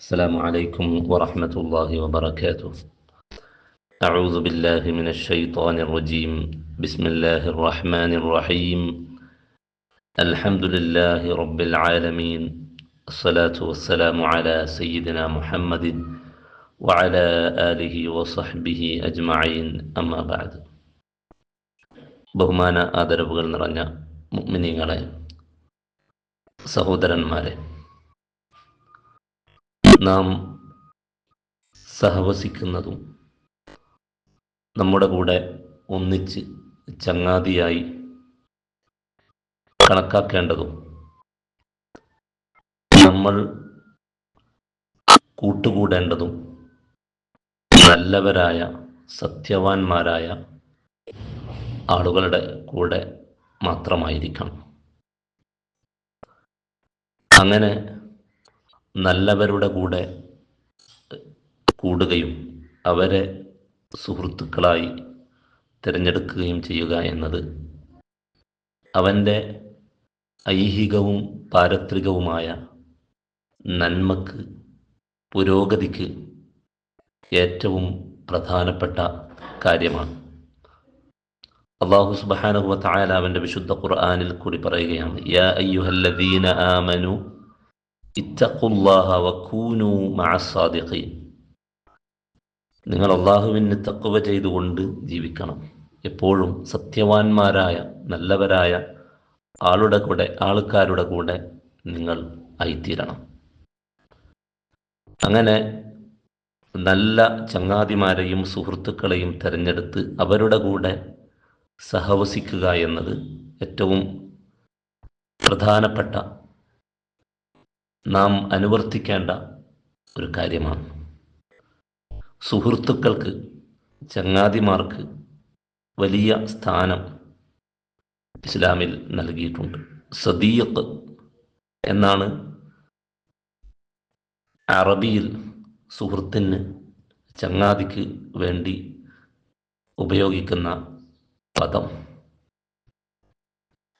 السلام عليكم ورحمة الله وبركاته أعوذ بالله من الشيطان الرجيم بسم الله الرحمن الرحيم الحمد لله رب العالمين الصلاة والسلام على سيدنا محمد وعلى آله وصحبه أجمعين أما بعد ബഹുമാന ആദരവുകൾ നിറഞ്ഞ മുഅ്മിനീങ്ങളെ സഹോദരന്മാരെ നാം സഹവസിക്കുന്നതും നമ്മുടെ കൂടെ ഒന്നിച്ച് ചങ്ങാതിയായി കണക്കാക്കേണ്ടതും നമ്മൾ കൂട്ടുകൂടേണ്ടതും നല്ലവരായ സത്യവാന്മാരായ ആളുകളുടെ കൂടെ മാത്രമായിരിക്കണം. അങ്ങനെ നല്ലവരുടെ കൂടെ കൂടുകയും അവരെ സുഹൃത്തുക്കളായി തിരഞ്ഞെടുക്കുകയും ചെയ്യുക എന്നത് അവന്റെ ഐഹികവും പാരത്രികവുമായ നന്മക്ക് പുരോഗതിക്ക് ഏറ്റവും പ്രധാനപ്പെട്ട കാര്യമാണ്. അള്ളാഹു സുബ്ഹാനഹു വ തആല വിശുദ്ധ ഖുർആാനിൽ കൂടി പറയുകയാണ് യാ അയ്യുഹല്ലദീന ആമനു ഇത്തഖുല്ലാഹ നിങ്ങൾ അള്ളാഹുവിന് തക്കുവ ചെയ്തുകൊണ്ട് ജീവിക്കണം. എപ്പോഴും സത്യവാന്മാരായ നല്ലവരായ ആളുടെ കൂടെ ആൾക്കാരുടെ കൂടെ നിങ്ങൾ ആയിത്തീരണം. അങ്ങനെ നല്ല ചങ്ങാതിമാരെയും സുഹൃത്തുക്കളെയും തിരഞ്ഞെടുത്ത് അവരുടെ കൂടെ സഹവസിക്കുക എന്നത് ഏറ്റവും പ്രധാനപ്പെട്ട നാം അനുവർത്തിക്കേണ്ട ഒരു കാര്യമാണ്. സുഹൃത്തുക്കൾക്ക് ചങ്ങാതിമാർക്ക് വലിയ സ്ഥാനം ഇസ്ലാമിൽ നൽകിയിട്ടുണ്ട്. സദീയത്ത് എന്നാണ് അറബിയിൽ സുഹൃത്തിന് ചങ്ങാതിക്ക് വേണ്ടി ഉപയോഗിക്കുന്ന പദം.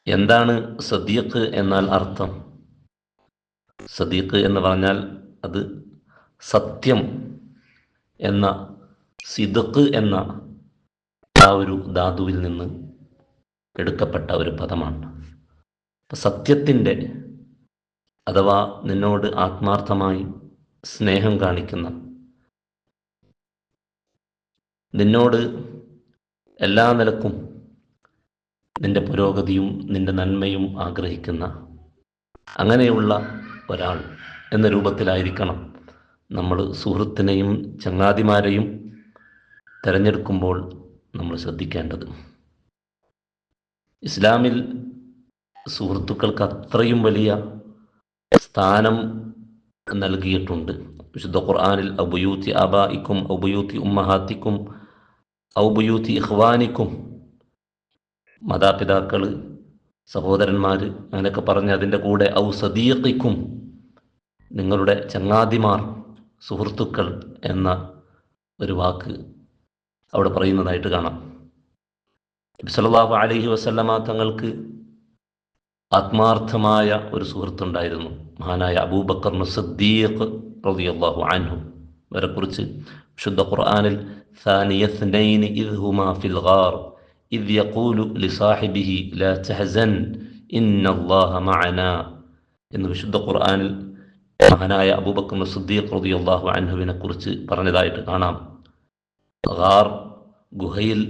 എന്താണ് സദ്യക്ക് എന്നാൽ അർത്ഥം? സദീഖ് എന്ന് പറഞ്ഞാൽ അത് സത്യം എന്ന സിദക്ക് എന്ന ആ ഒരു ധാതുവിൽ നിന്ന് എടുക്കപ്പെട്ട ഒരു പദമാണ്. സത്യത്തിന്റെ അഥവാ നിന്നോട് ആത്മാർത്ഥമായി സ്നേഹം കാണിക്കുന്ന നിന്നോട് എല്ലാ നിലക്കും നിന്റെ പുരോഗതിയും നിന്റെ നന്മയും ആഗ്രഹിക്കുന്ന അങ്ങനെയുള്ള ഒരാൾ എന്ന രൂപത്തിലായിരിക്കണം നമ്മൾ സുഹൃത്തിനെയും ചങ്ങാതിമാരെയും തിരഞ്ഞെടുക്കുമ്പോൾ നമ്മൾ ശ്രദ്ധിക്കേണ്ടത്. ഇസ്ലാമിൽ സുഹൃത്തുക്കൾക്ക് അത്രയും വലിയ സ്ഥാനം നൽകിയിട്ടുണ്ട്. വിശുദ്ധ ഖുർആാനിൽ ഔബുയൂത്തി അബായിക്കും ഔബുയൂത്തി ഉമ്മഹാത്തിക്കും ഔബുയൂത്തി ഇഹ്വാനിക്കും മാതാപിതാക്കൾ സഹോദരന്മാർ അങ്ങനെയൊക്കെ പറഞ്ഞ് അതിന്റെ കൂടെ ഔ സദീഖിക്കും നിങ്ങളുടെ ചങ്ങാതിമാർ സുഹൃത്തുക്കൾ എന്ന ഒരു വാക്ക് അവിടെ പറയുന്നതായിട്ട് കാണാം. നബ്സലാഹു അലഹി വസ്ലമ തങ്ങൾക്ക് ആത്മാർത്ഥമായ ഒരു സുഹൃത്തുണ്ടായിരുന്നു. മഹാനായ അബൂബക്കർ സദ്ദീഖ് റളിയല്ലാഹു അൻഹു. അവരെക്കുറിച്ച് വിശുദ്ധ ഖുർആാനിൽ ഫിൽ ഗാർ إذ هما في الغار إذ يقول لصاحبه لا تحزن إن الله معنا എന്ന് വിശുദ്ധ ഖുർആനിൽ മഹാനായ അബൂബക്കർ സുദ്ദീഖ് റളിയല്ലാഹു അൻഹുവിനെ കുറിച്ച് പറഞ്ഞതായിട്ട് കാണാം ഗാർ ഗുഹയിൽ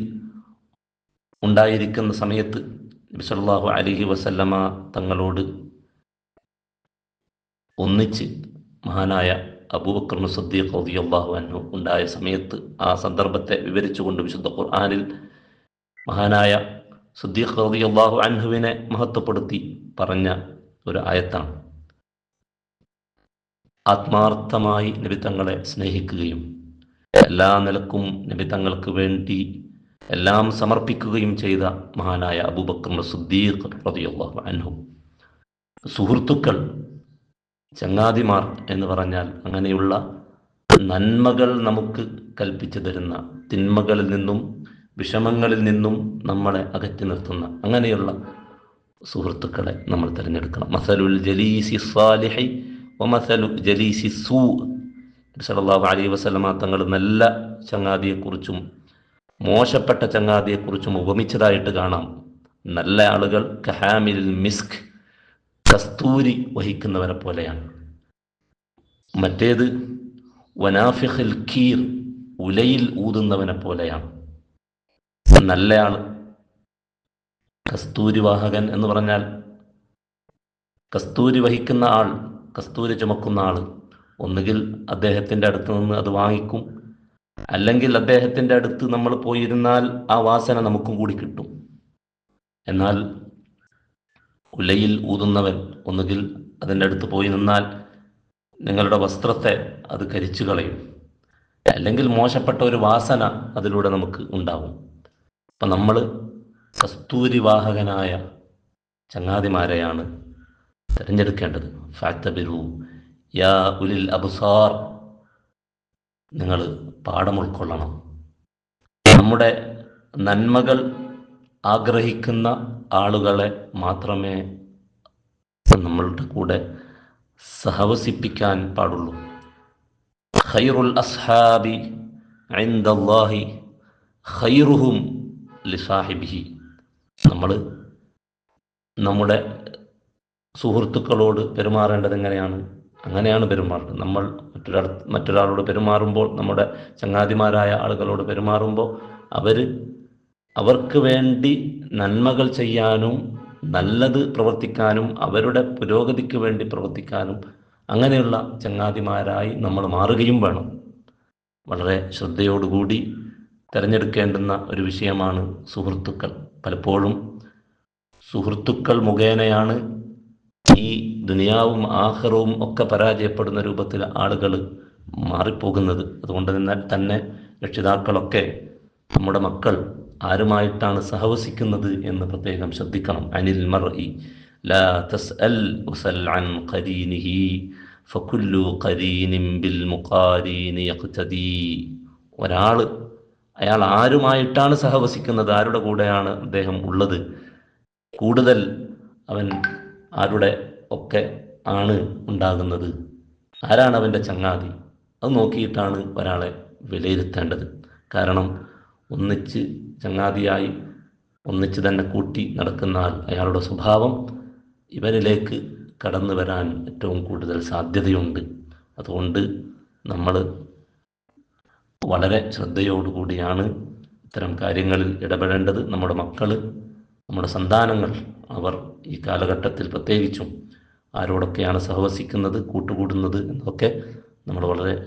ഉണ്ടായിരിക്കുന്ന സമയത്ത് നബി സല്ലല്ലാഹു അലൈഹി വസല്ലമ തങ്ങളോട് ഒന്നിച്ച് മഹാനായ അബൂബക്കർ സദ്ദീഖ് റളിയല്ലാഹു അൻഹു ഉണ്ടായ സമയത്ത് ആ സന്ദർഭത്തെ വിവരിച്ചുകൊണ്ട് വിശുദ്ധ ഖുർആനിൽ മഹാനായ സുദ്ദീഖ് റളിയല്ലാഹു അൻഹുവിനെ മഹത്വപ്പെടുത്തി പറഞ്ഞ ഒരു ആയത്താണ്. ആത്മാർത്ഥമായി നിബിത്തങ്ങളെ തങ്ങളെ സ്നേഹിക്കുകയും എല്ലാ നിലക്കും നിബിത്തങ്ങൾക്ക് തങ്ങൾക്ക് വേണ്ടി എല്ലാം സമർപ്പിക്കുകയും ചെയ്ത മഹാനായ അബൂബക്കർ സുദ്ദീഖ് റളിയല്ലാഹു അൻഹു. സുഹൃത്തുക്കൾ ചങ്ങാതിമാർ എന്ന് പറഞ്ഞാൽ അങ്ങനെയുള്ള നന്മകൾ നമുക്ക് കൽപ്പിച്ചു തരുന്ന തിന്മകളിൽ നിന്നും വിഷമങ്ങളിൽ നിന്നും നമ്മളെ അകറ്റി നിർത്തുന്ന അങ്ങനെയുള്ള സുഹൃത്തുക്കളെ നമ്മൾ തിരഞ്ഞെടുക്കണം. മസലുൽ ജലീസി സാലിഹി ഒമസലു ജലീസി സൂ. സല്ലല്ലാഹു അലൈഹി വസല്ലമ തങ്ങൾ നല്ല ചങ്ങാതിയെക്കുറിച്ചും മോശപ്പെട്ട ചങ്ങാതിയെക്കുറിച്ചും ഉപമിച്ചതായിട്ട് കാണാം. നല്ല ആളുകൾ കഹാമിൽ മിസ്ക് കസ്തൂരി വഹിക്കുന്നവരെ പോലെയാണ്. മറ്റേത് വനാഫിഖിൽ കീർ ഉലയിൽ ഊതുന്നവനെ പോലെയാണ്. നല്ലയാൾ കസ്തൂരി വാഹകൻ എന്ന് പറഞ്ഞാൽ കസ്തൂരി വഹിക്കുന്ന ആൾ കസ്തൂരി ചുമക്കുന്ന ആൾ ഒന്നുകിൽ അദ്ദേഹത്തിന്റെ അടുത്ത് നിന്ന് അത് വാങ്ങിക്കും. അല്ലെങ്കിൽ അദ്ദേഹത്തിന്റെ അടുത്ത് നമ്മൾ പോയിരുന്നാൽ ആ വാസന നമുക്കും കൂടി കിട്ടും. എന്നാൽ ഉലയിൽ ഊതുന്നവൻ ഒന്നുകിൽ അതിന്റെ അടുത്ത് പോയി നിന്നാൽ നിങ്ങളുടെ വസ്ത്രത്തെ അത് കരിച്ചു കളയും അല്ലെങ്കിൽ മോശപ്പെട്ട ഒരു വാസന അതിലൂടെ നമുക്ക് ഉണ്ടാവും. അപ്പം നമ്മൾ കസ്തൂരി വാഹകനായ ചങ്ങാതിമാരെയാണ് തിരഞ്ഞെടുക്കേണ്ടത്. ഫാക്തബിരു യാ ഉലിൽ അബുസാർ. നിങ്ങൾ പാഠം ഉൾക്കൊള്ളണം. നമ്മുടെ നന്മകൾ ആഗ്രഹിക്കുന്ന ആളുകളെ മാത്രമേ നമ്മളുടെ കൂടെ സഹവസിപ്പിക്കാൻ പാടുള്ളൂ. ഖൈറുൽ അസ്ഹാബി ഐന്ദല്ലാഹി ഖൈറുഹും ലിസാഹിബിഹി. നമ്മൾ നമ്മുടെ സുഹൃത്തുക്കളോട് പെരുമാറേണ്ടത് എങ്ങനെയാണ്? അങ്ങനെയാണ് പെരുമാറേണ്ടത്. നമ്മൾ മറ്റൊരാൾ മറ്റൊരാളോട് പെരുമാറുമ്പോൾ നമ്മുടെ ചങ്ങാതിമാരായ ആളുകളോട് പെരുമാറുമ്പോൾ അവർ അവർക്ക് വേണ്ടി നന്മകൾ ചെയ്യാനും നല്ലത് പ്രവർത്തിക്കാനും അവരുടെ പുരോഗതിക്ക് വേണ്ടി പ്രവർത്തിക്കാനും അങ്ങനെയുള്ള ചങ്ങാതിമാരായി നമ്മൾ മാറുകയും വേണം. വളരെ ശ്രദ്ധയോടുകൂടി തിരഞ്ഞെടുക്കേണ്ടുന്ന ഒരു വിഷയമാണ് സുഹൃത്തുക്കൾ. പലപ്പോഴും സുഹൃത്തുക്കൾ മുഖേനയാണ് ഈ ദുനിയാവും ആഹ്റവും ഒക്കെ പരാജയപ്പെടുന്ന രൂപത്തിൽ ആളുകൾ മാറിപ്പോകുന്നത്. അതുകൊണ്ട് തന്നെ തന്നെ രക്ഷിതാക്കളൊക്കെ നമ്മുടെ മക്കൾ ആരുമായിട്ടാണ് സഹവസിക്കുന്നത് എന്ന് പ്രത്യേകം ശ്രദ്ധിക്കണം. അനിൽ മർഇ ഒരാൾ അയാൾ ആരുമായിട്ടാണ് സഹവസിക്കുന്നത്? ആരുടെ കൂടെയാണ് അദ്ദേഹം ഉള്ളത്? കൂടുതൽ അവൻ ആരുടെ ഒക്കെ ആണ് ഉണ്ടാകുന്നത്? ആരാണ് അവന്റെ ചങ്ങാതി? അത് നോക്കിയിട്ടാണ് ഒരാളെ വിലയിരുത്തേണ്ടത്. കാരണം ഒന്നിച്ച് ചങ്ങാതിയായി ഒന്നിച്ച് തന്നെ കൂട്ടി നടക്കുന്ന അയാളുടെ സ്വഭാവം ഇവരിലേക്ക് കടന്നു വരാൻ ഏറ്റവും കൂടുതൽ സാധ്യതയുണ്ട്. അതുകൊണ്ട് നമ്മൾ വളരെ ശ്രദ്ധയോടുകൂടിയാണ് ഇത്തരം കാര്യങ്ങളിൽ ഇടപെടേണ്ടത്. നമ്മുടെ മക്കൾ നമ്മുടെ സന്താനങ്ങൾ അവർ ഈ കാലഘട്ടത്തിൽ പ്രത്യേകിച്ചും ആരോടൊക്കെയാണ് സഹവസിക്കുന്നത് കൂട്ടുകൂടുന്നത് എന്നൊക്കെ നമ്മൾ വളരെ